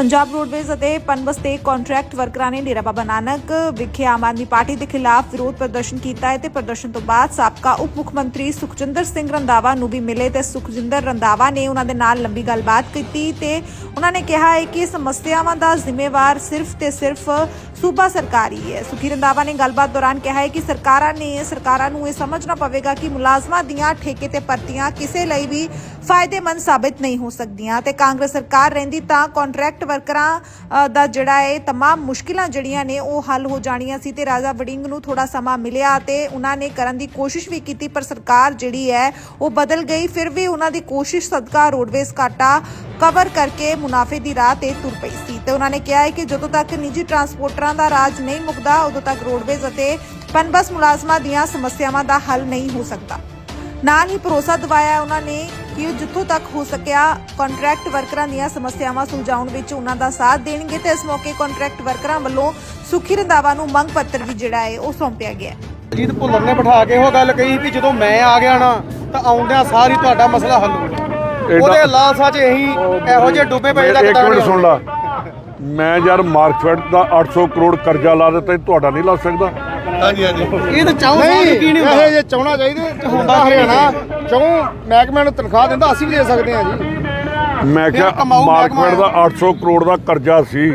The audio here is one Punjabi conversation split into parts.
ਪੰਜਾਬ ਰੋਡਵੇਜ਼ ਅਤੇ ਪਨਬਸ ਤੇ ਕੰਟਰੈਕਟ ਵਰਕਰਾਂ ਨੇ ਡੇਰਾ ਬਾਬਾ ਨਾਨਕ ਵਿਖੇ ਆਮ ਆਦਮੀ ਪਾਰਟੀ ਦੇ ਖਿਲਾਫ ਵਿਰੋਧ ਪ੍ਰਦਰਸ਼ਨ ਕੀਤਾ ਹੈ ਤੇ ਪ੍ਰਦਰਸ਼ਨ ਤੋਂ ਬਾਅਦ ਸਾਬਕਾ ਉਪ ਮੁੱਖ ਮੰਤਰੀ ਸੁਖਜਿੰਦਰ ਸਿੰਘ ਰੰਧਾਵਾ ਨੂੰ ਵੀ ਮਿਲੇ ਤੇ ਸੁਖਜਿੰਦਰ ਰੰਧਾਵਾ ਨੇ ਉਹਨਾਂ ਦੇ ਨਾਲ ਲੰਬੀ ਗੱਲਬਾਤ ਕੀਤੀ ਤੇ ਉਹਨਾਂ ਨੇ ਕਿਹਾ ਹੈ ਕਿ ਸਮੱਸਿਆਵਾਂ ਦਾ ਜ਼ਿੰਮੇਵਾਰ ਸਿਰਫ ਤੇ ਸਿਰਫ ਸੂਬਾ ਸਰਕਾਰ ਹੀ ਹੈ। ਸੁਖੀ ਰੰਧਾਵਾ ਨੇ ਗੱਲਬਾਤ ਦੌਰਾਨ ਕਿਹਾ ਹੈ ਕਿ ਸਰਕਾਰਾਂ ਨੇ, ਸਰਕਾਰਾਂ ਨੂੰ ਇਹ ਸਮਝਣਾ ਪਵੇਗਾ ਕਿ ਮੁਲਾਜ਼ਮਾਂ ਦੀਆਂ ਠੇਕੇ ਤੇ ਭਰਤੀਆਂ ਕਿਸੇ ਲਈ ਵੀ ਫਾਇਦੇਮੰਦ ਸਾਬਿਤ ਨਹੀਂ ਹੋ ਸਕਦੀਆਂ ਤੇ ਕਾਂਗਰਸ ਸਰਕਾਰ ਰਹਿੰਦੀ ਤਾਂ ਕੰਟਰੈਕਟ ਵਰਕਰਾਂ ਅ, ਦਾ ਜਿਹੜਾ ਹੈ तमाम ਮੁਸ਼ਕਿਲਾਂ ਜਿਹੜੀਆਂ ਨੇ ਉਹ ਹੱਲ ਹੋ ਜਾਣੀਆਂ ਸੀ ਤੇ ਰਾਜਾ ਵੜਿੰਗ ਨੂੰ ਥੋੜਾ ਸਮਾਂ ਮਿਲਿਆ ਤੇ ਉਹਨਾਂ ਨੇ ਕਰਨ ਦੀ ਕੋਸ਼ਿਸ਼ ਵੀ ਕੀਤੀ ਪਰ ਸਰਕਾਰ ਜਿਹੜੀ ਹੈ ਉਹ ਬਦਲ ਗਈ ਫਿਰ ਵੀ ਉਹਨਾਂ ਦੀ ਕੋਸ਼ਿਸ਼ ਸਦਕਾ ਰੋਡਵੇਜ਼ ਘਾਟਾ ਕਵਰ ਕਰਕੇ ਮੁਨਾਫੇ ਦੀ ਰਾਹ ਤੇ ਤੁਰ ਪਈ ਸੀ ਤੇ ਉਹਨਾਂ ਨੇ ਕਿਹਾ ਹੈ ਕਿ ਜਦੋਂ ਤੱਕ ਨਿੱਜੀ ਟਰਾਂਸਪੋਰਟਰਾਂ ਦਾ ਰਾਜ ਨਹੀਂ ਮੁੱਕਦਾ ਉਦੋਂ ਤੱਕ ਰੋਡਵੇਜ਼ ਅਤੇ ਪਨਬਸ ਮੁਲਾਜ਼ਮਾਂ ਦੀਆਂ ਸਮੱਸਿਆਵਾਂ ਦਾ ਹੱਲ ਨਹੀਂ ਹੋ ਸਕਦਾ ਨਾਲ ਹੀ ਭਰੋਸਾ ਦਿਵਾਇਆ ਉਹਨਾਂ ਨੇ ਕਿ ਉਹ ਜਿੱਥੋਂ ਤੱਕ ਹੋ ਸਕਿਆ ਕੰਟਰੈਕਟ ਵਰਕਰਾਂ ਦੀਆਂ ਸਮੱਸਿਆਵਾਂ ਸੁਲਝਾਉਣ ਵਿੱਚ ਉਹਨਾਂ ਦਾ ਸਾਥ ਦੇਣਗੇ ਤੇ ਇਸ ਮੌਕੇ ਕੰਟਰੈਕਟ ਵਰਕਰਾਂ ਵੱਲੋਂ ਸੁਖੀ ਰੰਧਾਵਾ ਨੂੰ ਮੰਗ ਪੱਤਰ ਵੀ ਜਿਹੜਾ ਹੈ ਉਹ ਸੌਂਪਿਆ ਗਿਆ ਹੈ। ਜੀਤ ਭੁੱਲਰ ਨੇ ਬਿਠਾ ਕੇ ਉਹ ਗੱਲ ਕਹੀ ਵੀ ਜਦੋਂ ਮੈਂ ਆ ਗਿਆ ਨਾ ਤਾਂ ਆਉਂਦਿਆਂ ਸਾਰੀ ਤੁਹਾਡਾ ਮਸਲਾ ਹੱਲ ਹੋ ਜਾਊ। ਉਹਦੇ ਲਾਲਸਾ 'ਚ ਇਹੀ ਇਹੋ ਜਿਹੇ ਡੁੱਬੇ ਪਏ ਇੱਕ ਮਿੰਟ ਸੁਣ ਲਾ। ਮੈਂ ਯਾਰ ਮਾਰਕਫੈਟ ਦਾ 800 ਕਰੋੜ ਕਰਜ਼ਾ ਲਾ ਦਿੱਤਾ ਤੁਹਾਡਾ ਨਹੀਂ ਲਾ ਸਕਦਾ। ਹਾਂਜੀ ਹਾਂਜੀ। ਇਹ ਤਾਂ ਚਾਹੋ ਨਹੀਂ ਕੀ ਨਹੀਂ ਇਹ ਹੁੰਦਾ। ਜੇ ਚਾਉਣਾ ਚਾਹੀਦਾ ਤੇ ਹੁੰਦਾ ਹਰਿਆਣਾ ਚੌਂ ਮਹਿਕਮਿਆਂ ਨੂੰ ਤਨਖਾਹ ਦਿੰਦਾ ਅਸੀਂ ਵੀ ਦੇ ਸਕਦੇ ਹਾਂ ਜੀ। ਮੈਂ ਕਿਹਾ ਕਮਾਊ ਮਾਰਕਫੈਟ ਦਾ 800 ਕਰੋੜ ਦਾ ਕਰਜ਼ਾ ਸੀ।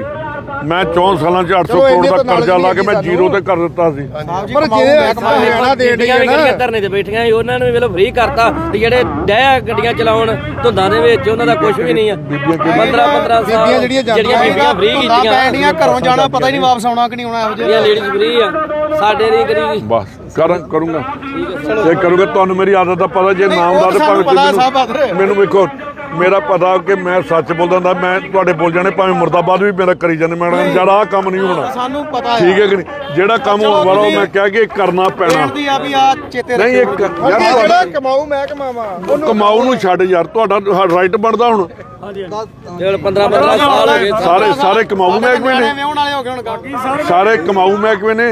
ਮੈਂ 4 ਸਾਲਾਂ 'ਚ 800 ਚਲੋ ਇੰਨੇ ਕਰੋੜ ਦਾ ਕਰਜ਼ਾ ਲਾ ਕੇ ਮੈਂ ਜ਼ੀਰੋ ਤੇ ਕਰ ਦਿੱਤਾ ਸੀ। ਪਰ ਜੇ ਹਰਿਆਣਾ ਦੇ ਬੀਬੀਆਂ ਵੀ ਨਾ। ਕਿਹੜੀਆਂ ਧਰਨੇ ਤੇ ਬੈਠੀਆਂ ਸੀ ਉਹਨਾਂ ਨੂੰ ਵੀ ਵੇਲੋ ਫ੍ਰੀ ਕਰਤਾ ਤੇ ਜਿਹੜੇ ਡਹਿ ਗੱਡੀਆਂ ਚਲਾਉਣ ਧੁੰਦਾਂ ਦੇ ਵਿੱਚ ਉਹਨਾਂ ਦਾ ਕੁਝ ਵੀ ਨਹੀਂ ਆ। 15 15 ਸਾਲ ਜਿਹੜੀਆਂ ਜਾਂਦੀਆਂ ਬੀਬੀਆਂ ਫ੍ਰੀ ਕੀਤੀਆਂ। ਪੈਣੀਆਂ ਘਰੋਂ ਜਾਣਾ ਪਤਾ ਹੀ ਨਹੀਂ ਵਾਪਸ ਆਉਣਾ ਕਿ ਨਹੀਂ ਆਉਣਾ ਇਹੋ ਜਿਹੜੀਆਂ ਜਿਹੇ ਲੇਡੀਜ਼ ਫ੍ਰੀ ਆ ਸਾਡੇ ਨਹੀਂ ਕਰੀ ਬਸ ਕਰ ਕਰੂੰਗਾ। ਇਹ ਕਰੂੰਗਾ ਤੁਹਾਨੂੰ ਮੇਰੀ ਆਦਤ ਦਾ ਪਤਾ ਜੇ ਨਾਮ ਦਾ ਤੇ। ਮੈਨੂੰ- ਮੈਨੂੰ ਵੇਖੋ ਮੇਰਾ ਪਤਾ ਕਿ ਮੈਂ ਸੱਚ ਬੋਲਦਾ ਹੁੰਦਾ ਮੈਂ ਤੁਹਾਡੇ ਬੋਲ ਜਾਣੇ ਭਾਵੇਂ ਮੁਰਦਾਬਾਦ ਵੀ ਮੇਰਾ ਕਰੀ ਜਾਂਦੇ ਮੈਂ ਜਦ ਆਹ ਕੰਮ ਨਹੀਂ ਹੋਣਾ। ਸਾਨੂੰ ਪਤਾ ਠੀਕ ਹੈ ਕਿ ਨਹੀਂ? ਜਿਹੜਾ ਕੰਮ ਹੋਣ ਵਾਲਾ ਉਹ ਮੈਂ ਕਿਹਾ ਕਿ ਕਰਨਾ ਪੈਣਾ। ਦੀ ਆ ਵੀ ਆ ਚੇਤੇ ਨਹੀਂ ਇੱਕ ਯਾਰ ਅੱਗੇ ਜਿਹੜਾ ਤੁਹਾਡਾ ਕਮਾਊ ਮਹਿਕਮਾ ਵਾ ਉਹਨੂੰ ਕਮਾਊ ਨੂੰ ਛੱਡ ਯਾਰ ਤੁਹਾਡਾ ਰਾਈਟ ਬਣਦਾ ਹੁਣ। ਜਿਹੜੇ 15 15 ਸਾਲ ਹੋ ਗਏ। ਸਾਰੇ ਸਾਰੇ ਕਮਾਊ ਮਹਿਕਮੇ ਨੇ? ਵਿਆਹਣ ਵਾਲੇ ਹੋ ਗਏ ਹੁਣ ਗਾਕੀ ਸਾਰੇ ਕਮਾਊ ਮਹਿਕਮੇ ਨੇ?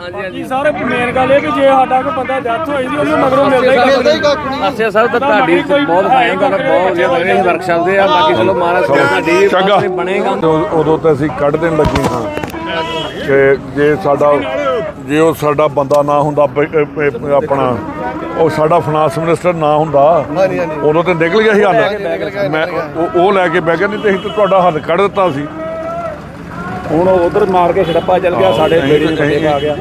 ਹਾਂਜੀ ਹਾਂਜੀ। ਸਾਰੇ ਮੇਨ ਗੱਲ ਇਹ ਵੀ ਜੇ ਸਾਡਾ ਕੋਈ ਬੰਦਾ ਡੈਥ ਹੋਈ ਸੀ ਉਹਨੂੰ ਮਗਰੋਂ ਮਿਲਦਾ ਹੀ ਮਿਲਦਾ ਹੀ ਕੱਖ ਨਹੀਂ। ਅਸੇ ਸਰ ਤਾਂ ਤੁਹਾਡੀ ਬਹੁਤ ਫਾਈਨ ਗੱਲ ਬਹੁਤ ਵਧੀਆ ਲੱਗ ਰਹੀ ਵਰਕਸ਼ਾਪ ਦੇ ਆ। ਬਾਕੀ ਚਲੋ ਮਹਾਰਾਜ ਤੁਹਾਡੀ ਚੰਗਾ। ਪਾਸੇ ਬਣੇਗਾ। ਉਦੋਂ- ਉਦੋਂ ਤਾਂ ਅਸੀਂ ਕੱਢ ਦੇਣ ਲੱਗੇ ਹਾਂ। ਕਿ ਜੇ ਸਾਡਾ ਜੇ ਉਹ ਸਾਡਾ ਬੰਦਾ ਨਾ ਹੁੰਦਾ ਆਪਣਾ ਉਹ ਸਾਡਾ ਫਾਈਨਾਂਸ ਮਿਨਿਸਟਰ ਨਾ ਹੁੰਦਾ ਉਦੋਂ ਤੇ ਨਿਕਲ ਗਿਆ ਸੀ ਹੱਲ। ਮੈਂ ਉਹ ਲੈ ਕੇ ਬਹਿ ਗਿਆ ਨਹੀਂ ਤੇ ਅਸੀਂ ਤਾਂ ਤੁਹਾਡਾ ਹੱਲ ਕੱਢ ਦਿੱਤਾ ਸੀ। ਹੁਣ ਉਧਰ ਮਾਰ ਕੇ ਛੜੱਪਾ ਚੱਲ ਗਿਆ ਸਾਡੇ ਬੇੜੀ ਨੂੰ ਬੰਦੇ ਪਾ ਗਿਆ।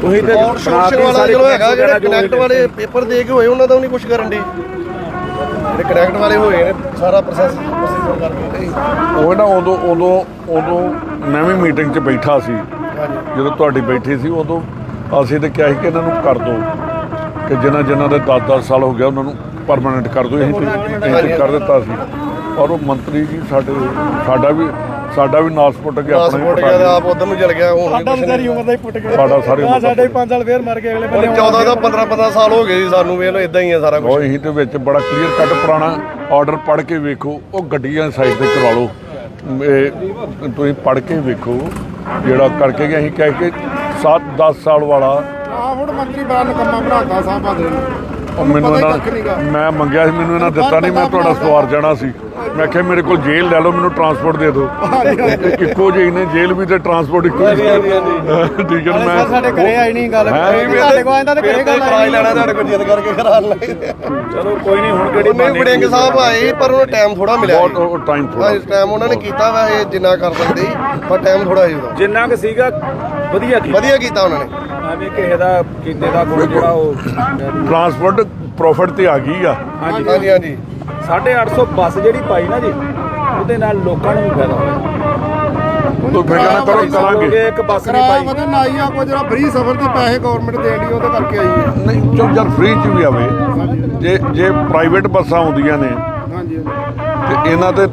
ਤੁਸੀਂ ਤੇ ਔਰ ਸੋਸ਼ਲ ਵਾਲਾ ਚਲੋ ਹੈਗਾ ਜਿਹੜੇ ਕਨੈਕਟ ਵਾਲੇ ਪੇਪਰ ਦੇ ਕੇ ਹੋਏ ਉਹਨਾਂ ਦਾ ਵੀ ਨਹੀਂ ਕੁਝ ਕਰਨ ਦੇ। ਜਿਹੜੇ ਕਨੈਕਟ ਵਾਲੇ ਹੋਏ ਨੇ ਸਾਰਾ ਪ੍ਰੋਸੈਸ ਪ੍ਰੋਸੀਜਰ ਕਰਕੇ ਉਹ ਨਾ ਉਦੋਂ ਉਦੋਂ ਉਦੋਂ ਮੈਂ ਵੀ ਮੀਟਿੰਗ 'ਚ ਬੈਠਾ ਸੀ। ਜਦੋਂ ਤੁਹਾਡੀ ਬੈਠੀ ਸੀ ਉਦੋਂ ਅਸੀਂ ਤੇ ਕਿਹਾ ਸੀ ਕਿ ਇਹਨਾਂ ਨੂੰ ਕਰ ਦਿਓ ਕਿ ਜਿਨ੍ਹਾਂ ਜਿਨ੍ਹਾਂ ਦੇ 10-10 ਸਾਲ ਹੋ ਗਿਆ ਉਹਨਾਂ ਨੂੰ ਪਰਮਾਨੈਂਟ ਕਰ ਦਿਓ ਤੇ ਕਰ ਦਿੱਤਾ ਸੀ। ਔਰ ਉਹ ਮੰਤਰੀ ਜੀ ਸਾਡੇ ਸਾਡਾ ਵੀ ਸਾਡਾ ਵੀ ਨਾਸ ਪੁੱਟ ਗਿਆ ਆਪਣਾ ਪਾਸਪੋਰਟ ਗਿਆ ਆਪ ਉਧਰ ਨੂੰ ਚਲ ਗਿਆ ਹੁਣ ਸਾਡਾ ਵਿਚਾਰੀ ਉਮਰ ਦਾ ਹੀ ਪੁੱਟ ਗਿਆ। ਸਾਡਾ ਸਾਰੇ ਉਮਰ ਦਾ ਸਾਡੇ 5 ਸਾਲ ਫੇਰ ਮਰ ਕੇ ਅਗਲੇ ਬੰਦੇ 14 ਦਾ 15 15 ਸਾਲ ਹੋ ਗਏ ਜੀ ਸਾਨੂੰ ਵੇਖ ਲਓ ਇਦਾਂ ਹੀ ਆ ਸਾਰਾ ਕੁਝ ਉਹ ਇਹੀ ਤੇ ਵਿੱਚ ਬੜਾ ਕਲੀਅਰ ਕੱਟ ਪੁਰਾਣਾ ਆਰਡਰ ਪੜ੍ਹ ਕੇ ਵੇਖੋ ਉਹ ਗੱਡੀਆਂ ਸਾਈਡ ਤੇ ਕਰਵਾ ਲਓ। ਇਹ ਤੁਸੀਂ ਪੜ੍ਹ ਕੇ ਵੇਖੋ ਜਿਹੜਾ ਕਰਕੇ ਗਏ ਅਸੀਂ ਕਹਿ ਕੇ 7 10 ਸਾਲ ਵਾਲਾ। ਆ ਹੁਣ ਮੰਤਰੀ ਬਾਨ ਕੰਮਾਂ ਬਣਾਤਾ ਸਾਹਿਬ ਆਦਰੇ ਨੂੰ ਉਹ ਮੈਨੂੰ ਇਹਨਾਂ। ਮੈਂ ਮੰਗਿਆ ਸੀ ਮੈਨੂੰ ਇਹਨਾਂ ਦਿੱਤਾ ਨਹੀਂ ਮੈਂ ਤੁਹਾਡਾ ਸਵਾਰ ਜਾਣਾ ਸੀ। ਮੈਂ ਕਿਹਾ ਮੇਰੇ ਕੋਲ ਜੇਲ੍ਹ ਲੈ ਲਓ ਮੈਨੂੰ ਟਰਾਂਸਪੋਰਟ ਦੇ ਦਿਓ। ਇੱਕੋ ਜਿਹੀ ਨੇ ਜੇਲ੍ਹ ਵੀ ਤੇ ਟਰਾਂਸਪੋਰਟ ਇੱਕੋ ਹੀ ਠੀਕ ਹੈ ਮੈਂ ਸਾਡੇ ਘਰੇ ਆਈ ਨਹੀਂ ਗੱਲ। ਹੈਂ? ਤੁਹਾਡੇ ਕੋਲ ਆਂਦਾ ਤੇ ਘਰੇ ਗੱਲ ਹੀ ਲੈਣਾ ਤੁਹਾਡੇ ਕੋਲ ਜਿੱਦ ਕਰਕੇ ਕਰਾ ਲੈਣਾ ਚਲੋ ਕੋਈ ਨਹੀਂ ਹੁਣ ਕਿਹੜੀ ਉਹਨੇ ਵੜਿੰਗ ਸਾਹਿਬ ਆਏ ਪਰ ਉਹਨੂੰ ਟਾਈਮ ਥੋੜਾ ਮਿਲਿਆ ਬਹੁਤ ਟਾਈਮ ਥੋੜਾ ਟਾਈਮ ਉਹਨਾਂ ਨੇ ਕੀਤਾ ਵਾ ਇਹ ਜਿੰਨਾ ਕਰ ਸਕਦੇ ਸੀ ਪਰ ਟਾਈਮ ਥੋੜਾ ਸੀ ਉਹਦਾ। ਜਿੰਨਾ ਕੁ ਸੀਗਾ ਵਧੀਆ ਕੀਤਾ। ਵਧੀਆ ਕੀਤਾ ਉਹਨਾਂ ਨੇ। ਐਵੇਂ ਕਿਸੇ ਦਾ ਕੀਤੇ ਦਾ ਕੋਈ ਜਿਹੜਾ ਉਹ ਟਰਾਂਸਪੋਰਟ ਪ੍ਰੋਫਿਟ ਤੇ ਆ ਗਈ ਆ। ਹਾਂਜੀ ਹਾਂਜੀ। 850 ਬੱਸ ਜਿਹੜੀ ਪਾਈ ਨਾ ਜੀ ਉਹਦੇ ਨਾਲ ਲੋਕਾਂ ਨੂੰ ਵੀ ਫਾਇਦਾ ਹੋਇਆ। ਤੋ ਫਿਕਰ ਨਾ ਕਰੋ ਕਰਾਂਗੇ। ਇੱਕ ਬੱਸ ਨਹੀਂ ਪਾਈ। ਵਧਣ ਆਈ ਆ ਕੋਈ ਜਿਹੜਾ ਫ੍ਰੀ ਸਫ਼ਰ ਦੇ ਪੈਸੇ ਗਵਰਨਮੈਂਟ ਦੇਣ ਦੀ ਉਹਦੇ ਕਰਕੇ ਆਈ ਹੈ। ਨਹੀਂ ਚਲ ਯਾਰ ਫ੍ਰੀ ਚ ਵੀ ਆਵੇ ਜੇ ਜੇ ਪ੍ਰਾਈਵੇਟ ਬੱਸਾਂ ਆਉਂਦੀਆਂ ਨੇ ਹਾਂਜੀ ਤੇ ਇਹਨਾਂ ਤੇ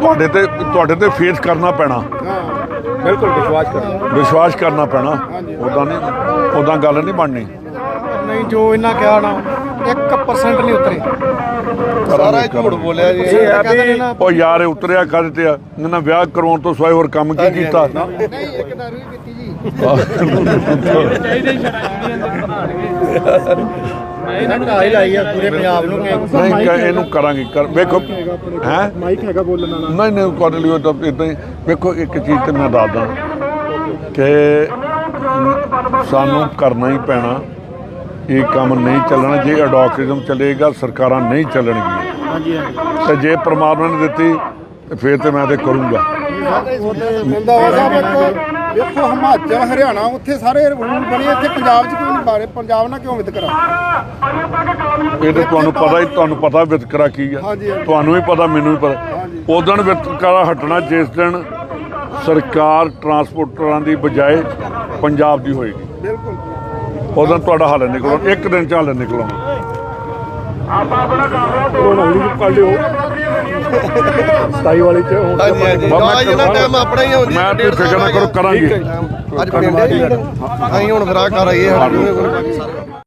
ਤੁਹਾਡੇ ਤੇ ਤੁਹਾਡੇ ਤੇ ਫੇਸ ਕਰਨਾ ਪੈਣਾ। ਹਾਂ। ਬਿਲਕੁਲ ਵਿਸ਼ਵਾਸ ਕਰੋ ਵਿਸ਼ਵਾਸ ਕਰਨਾ ਪੈਣਾ। ਉਦਾਂ ਨਹੀਂ ਉਦਾਂ ਗੱਲ ਨਹੀਂ ਬਣਨੀ। ਨਹੀਂ ਜੋ ਇਹਨਾਂ ਕਿਹਾ ਨਾ 1% ਨਹੀਂ ਉਤਰੇ। ਸਾਰਾ ਝੂਠ ਬੋਲਿਆ ਜੀ। ਇਹ ਆ ਵੀ ਉਹ ਯਾਰ ਇਹ ਉਤਰਿਆ ਕਰ ਤੇ ਆ? ਇਹਨਾਂ ਵਿਆਹ ਕਰਵਾਉਣ ਤੋਂ ਸਿਵਾਏ ਹੋਰ ਕੰਮ ਕੀ ਕੀਤਾ? ਨਹੀਂ ਇੱਕ ਦਾਰੂ ਹੀ ਪੀਤੀ ਜੀ। ਚਾਹੀਦੇ ਸ਼ਰਾਬ ਅੰਦਰ ਬਣਾਣਗੇ ਇਹਨਾਂ ਨੂੰ ਆਈ ਲਾਈ ਆ ਪੂਰੇ ਪੰਜਾਬ ਨੂੰ ਨਹੀਂ ਕਿ ਇਹਨੂੰ ਕਰਾਂਗੇ ਕਰ ਵੇਖੋ ਹੈ? ਮਾਈਕ ਹੈਗਾ ਬੋਲਣ ਵਾਲਾ। ਨਹੀਂ ਨਹੀਂ ਕਰ ਲਿਓ ਤਾਂ ਇਦਾਂ ਹੀ। ਵੇਖੋ ਇੱਕ ਚੀਜ਼ ਤੇ ਮੈਂ ਦੱਸਦਾ ਕਿ ਸਾਨੂੰ ਕਰਨਾ ਹੀ ਪੈਣਾ। ਇਹ ਕੰਮ ਨਹੀਂ ਚੱਲਣਾ ਜੇ ਐਡੋਕਰਿਜ਼ਮ ਚੱਲੇਗਾ ਸਰਕਾਰਾਂ ਨਹੀਂ ਚੱਲਣਗੀਆਂ। ਹਾਂਜੀ ਹਾਂਜੀ। ਤੇ ਜੇ ਪ੍ਰਮਾਤਮਾ ਨੇ ਦਿੱਤੀ ਤੇ ਫਿਰ ਤੇ ਮੈਂ ਤੇ ਕਰੂੰਗਾ। ਰੰਦਾਵਾ ਸਾਹਿਬ ਇੱਕ ਵੇਖੋ ਹਿਮਾਚਲ ਹਰਿਆਣਾ ਉੱਥੇ ਸਾਰੇ ਰੂਲ ਬਣੇ ਇੱਥੇ ਪੰਜਾਬ 'ਚ ਕਿਉਂ ਨਹੀਂ ਬਾਰੇ ਪੰਜਾਬ ਨਾਲ ਕਿਉਂ ਵਿਤਕਰਾ? ਇਹ ਤੇ ਤੁਹਾਨੂੰ ਪਤਾ ਹੀ ਤੁਹਾਨੂੰ ਪਤਾ ਵਿਤਕਰਾ ਕੀ ਆ। ਹਾਂਜੀ, ਹਾਂਜੀ। ਤੁਹਾਨੂੰ ਵੀ ਪਤਾ ਮੈਨੂੰ ਵੀ ਪਤਾ। ਉਦੋਂ ਵਿਤਕਰਾ ਹਟਣਾ ਜਿਸ ਦਿਨ ਸਰਕਾਰ ਟਰਾਂਸਪੋਰਟਰਾਂ ਦੀ ਬਜਾਏ ਪੰਜਾਬ ਦੀ ਹੋਏਗੀ। ਬਿਲਕੁਲ। ਉਦੋਂ ਤੁਹਾਡਾ ਹੱਲ ਨਿਕਲਣਾ ਇੱਕ ਦਿਨ ਚ ਹੱਲ ਨਿਕਲਣਾ। ਹੁਣ ਹੌਲੀ ਕਰ ਲਿਓ 27 ਵਾਲੀ ਚ ਹੁਣ ਹਾਂਜੀ ਹਾਂਜੀ। ਨਾ ਇਹਨਾਂ ਟਾਈਮ ਆਪਣਾ ਹੀ ਹੁੰਦੀ ਮੈਂ ਤੇ ਫਿਕਰ ਨਾ ਕਰੋ ਕਰਾਂਗੇ। ਅੱਜ ਪਿੰਡ ਅਸੀਂ ਹੁਣ ਫਿਰ ਆਹ ਕਰ ਆਈਏ ਸਾਡੇ ਕੋਲ ਬਾਕੀ ਸਾਰੇ।